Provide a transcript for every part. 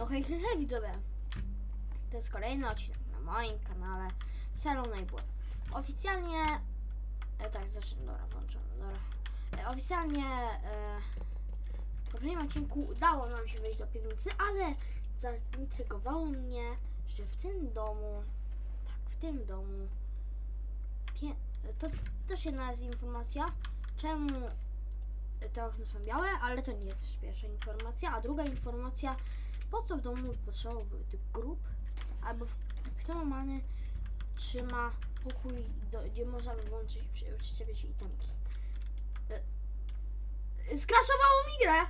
No hej, hej, widzowie. To jest kolejny odcinek na moim kanale Salon Neighbor. Oficjalnie... E, tak, zacznę, dobra, włączam, dobra. E, oficjalnie e, w poprzednim odcinku udało nam się wejść do piwnicy, ale zaintrygowało mnie, że w tym domu, tak, w tym domu, pie, to też jedna jest informacja, czemu te okna są białe, ale to nie jest pierwsza informacja, a druga informacja, po co w domu tych grup, albo kto normalny trzyma pokój, do, gdzie można wyłączyć, przy- przyczepiać itemki. Y, Skraszowało mi grę!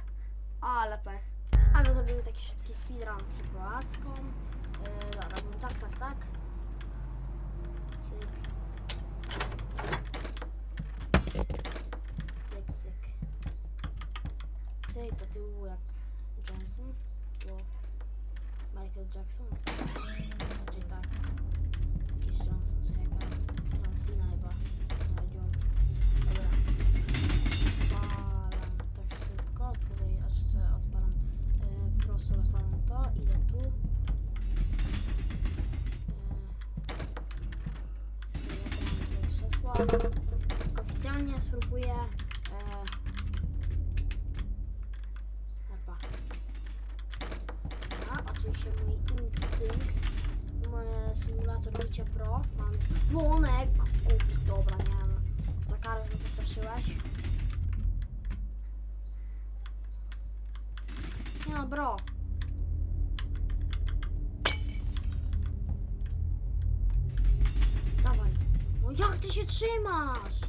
Ale pech. A my zrobimy taki szybki speedrun przeprowadzką. Yy, dobra, robimy tak, tak, tak. Cyk. Cyk, cyk. Cyk do tyłu jak Johnson, bo Michael Jackson. Raczej tak. Jakiś Johnson, nie pamiętam. John Cena chyba. Szybko. Tutaj aż sobie odpalam. E, prostu rozwalam to. Idę tu. E, Oficjalnie spróbuję. E, Chyba. Oczywiście mój instynkt, mój symulator bycia pro, mam dzwonek, kup, dobra, nie wiem, za karę, że postraszyłeś. Nie no, bro. Dawaj. No jak ty się trzymasz?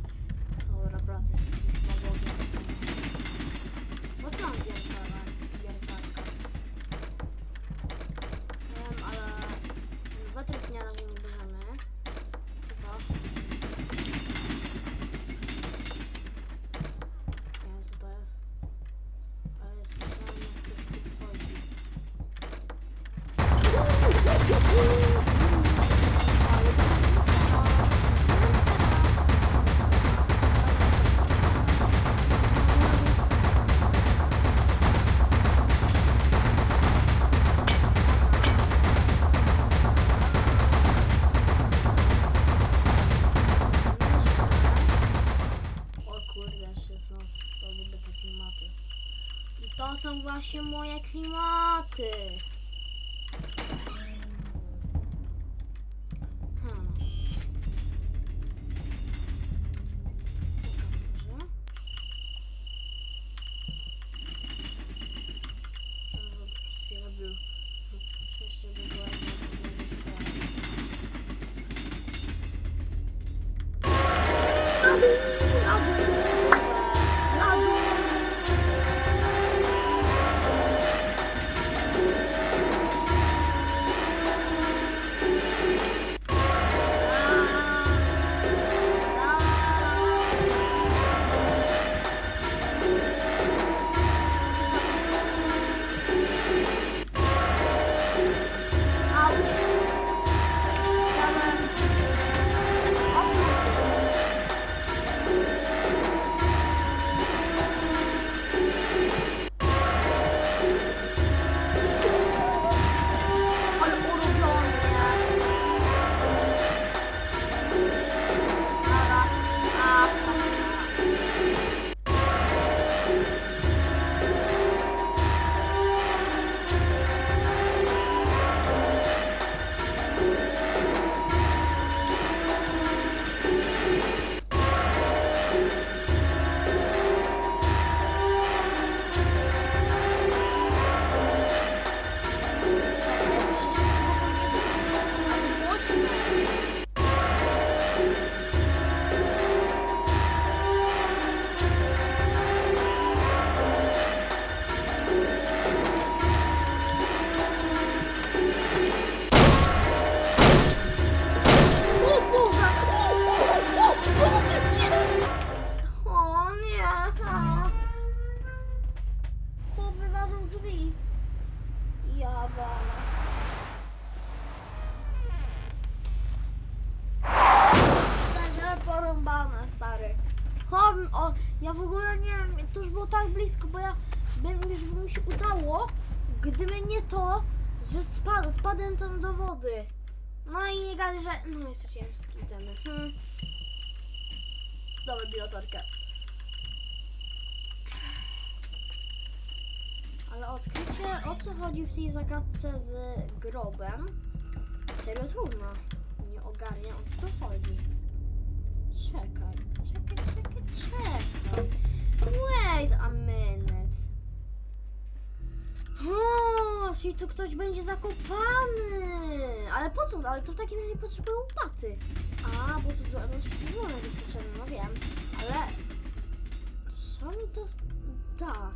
Są właśnie moje klimaty. Stary. O, ja w ogóle nie wiem, to już było tak blisko, bo ja bym, już by mi się udało Gdyby nie to, że spadł, wpadłem tam do wody. No i nie gadaj, że... No i straciłem wszystkie itemy. Hmm. Dobra. Ale odkrycie, o co chodzi w tej zagadce z grobem, serio trudno. Nie ogarnię, o co tu chodzi. Czekaj, czekaj, czekaj, czekaj. Wait a minute. O, czyli tu ktoś będzie zakopany. Ale po co? Ale to w takim razie potrzebuje łopaty. A, bo to to dzwonek jest potrzebny, no wiem. Ale co mi to da?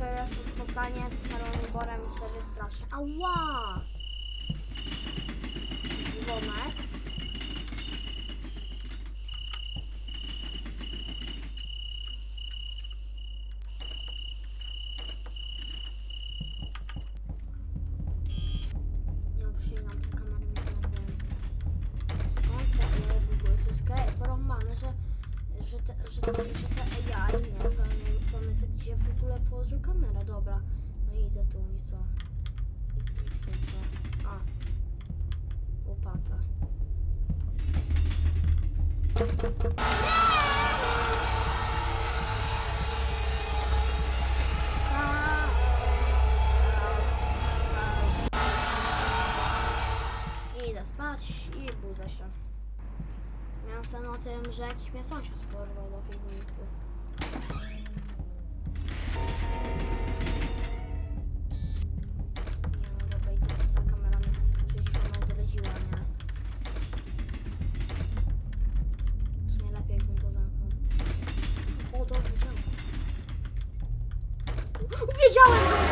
To spotkanie z Heronem Borem jest serio straszne. Ała! Dzwonek. I budzę się. Miałem sen o tym, że jakiś mnie sąsiad porwał do piwnicy. No,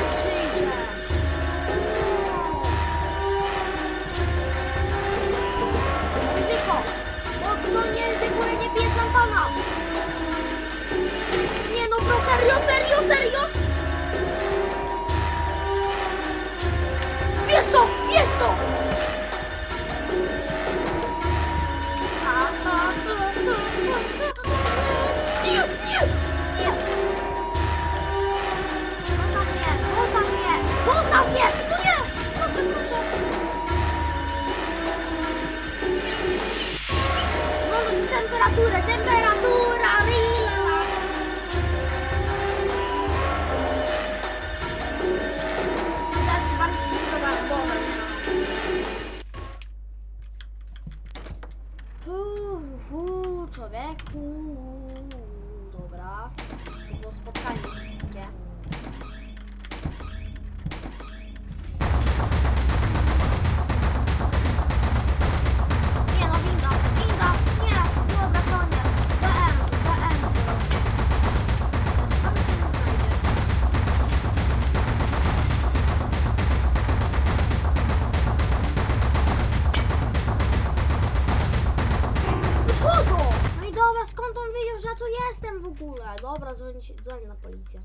Dzwoń na policję.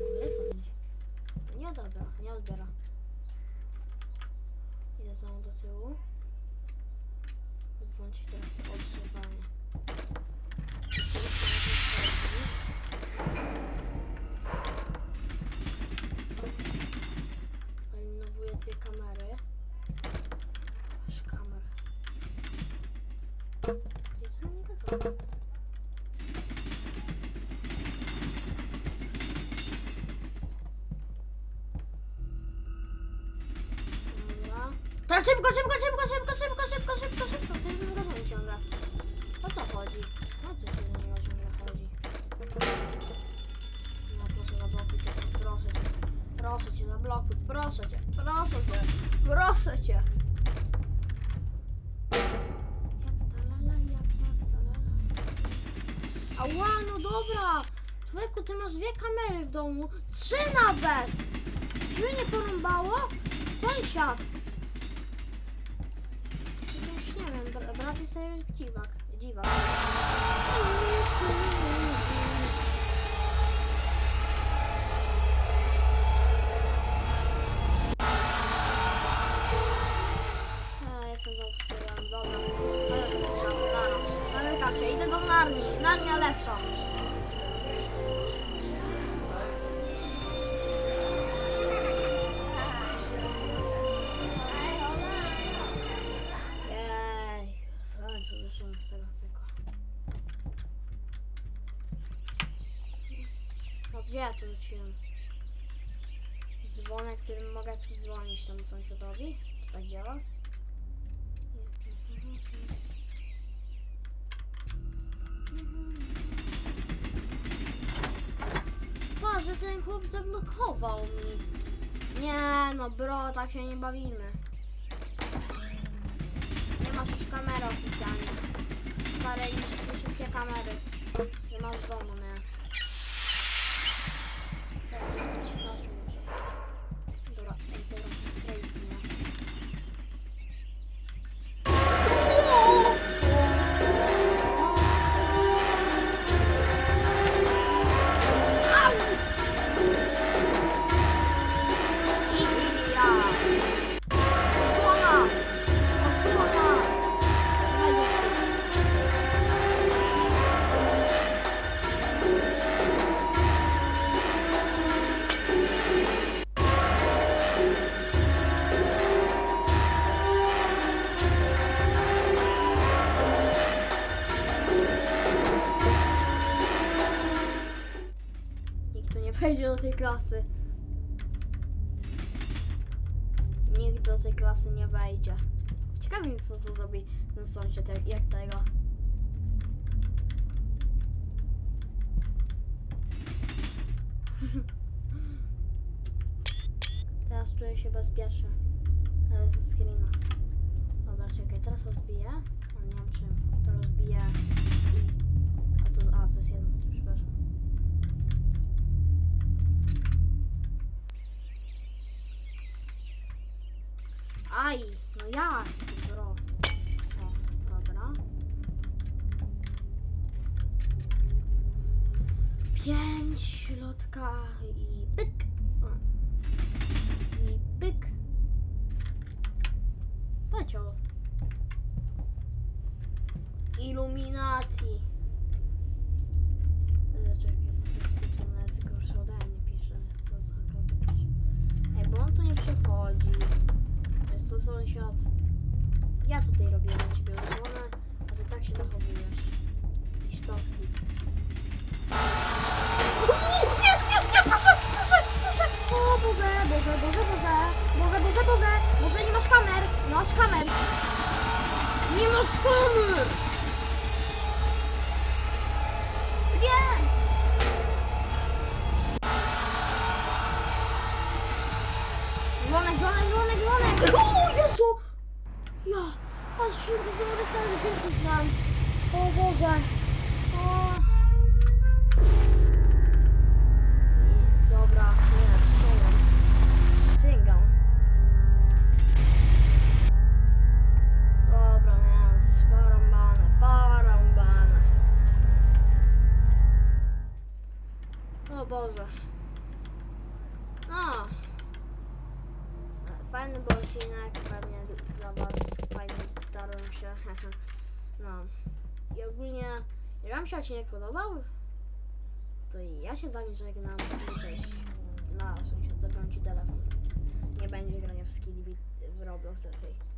Mogę dzwonić. Nie, dobra, nie odbiera. Idę znowu do tyłu. Włączyć teraz odgrzewanie. Eliminowuję dwie kamery. Aż kamer. Nie gazowany. Dobra. Szybko, szybko, szybko, szybko, szybko, szybko, szybko, szybko. Ty nie gazuje ciągle. O co chodzi? O co ci do niego ciągle chodzi? No proszę zablokuj cię, proszę cię. Proszę cię, zablokuj, proszę cię, proszę cię, proszę cię. Ała, no dobra. Człowieku, ty masz dwie kamery w domu. Trzy nawet. Czy nie porąbało? Sąsiad. Dziwak jest dziwak. Dziwak. Jestem znowu dobra. Ale to jest szansa, zaraz. Pamiętacie, idę do Narni. Narnia lepsza. To rzuciłem? Dzwonek, którym mogę dzwonić temu sąsiadowi? Czy tak działa? Boże, ten chłop zablokował mi. Nie no, bro, tak się nie bawimy. Nie masz już kamery oficjalnie. Stare niszczy wszystkie kamery. Nie masz domu, nie? Klasy. Nikt do tej klasy nie wejdzie. Ciekawe mi co, co zrobi ten sąsiad jak, tego. Teraz czuję się bezpiecznie. Nawet ze screena. Dobra, czekaj, teraz rozbiję. A nie wiem czym. To rozbiję i... A to, a, to jest jedno, to przepraszam. Aj, no jak? Bro. O, dobra. Pięć lotka i pyk. O. I pyk. Pacio. Illuminati. E, Czekaj, bo to jest pismo nawet gorsze ode mnie pisze. Co za co pisze. Ej, bo on tu nie przychodzi. Wiesz co, sąsiad? Ja tutaj robię na ciebie osłonę, a ty tak się zachowujesz. Jakiś toksik. Nie, nie, nie, proszę, proszę, proszę! O Boże, Boże, Boże, Boże! Boże, Boże, Boże! Boże, nie masz kamer! Masz kamer! Nie masz kamer! Nie! Dzwonek, dzwonek, dzwonek! O Jezu! Ja! Aż się dobry cały wielki znam. No. I ogólnie, jak wam się odcinek podobał, to ja się z wami żegnam. Cześć. Na sąsiad, ci telefon. Nie będzie grania w skilli w Roblox lepiej.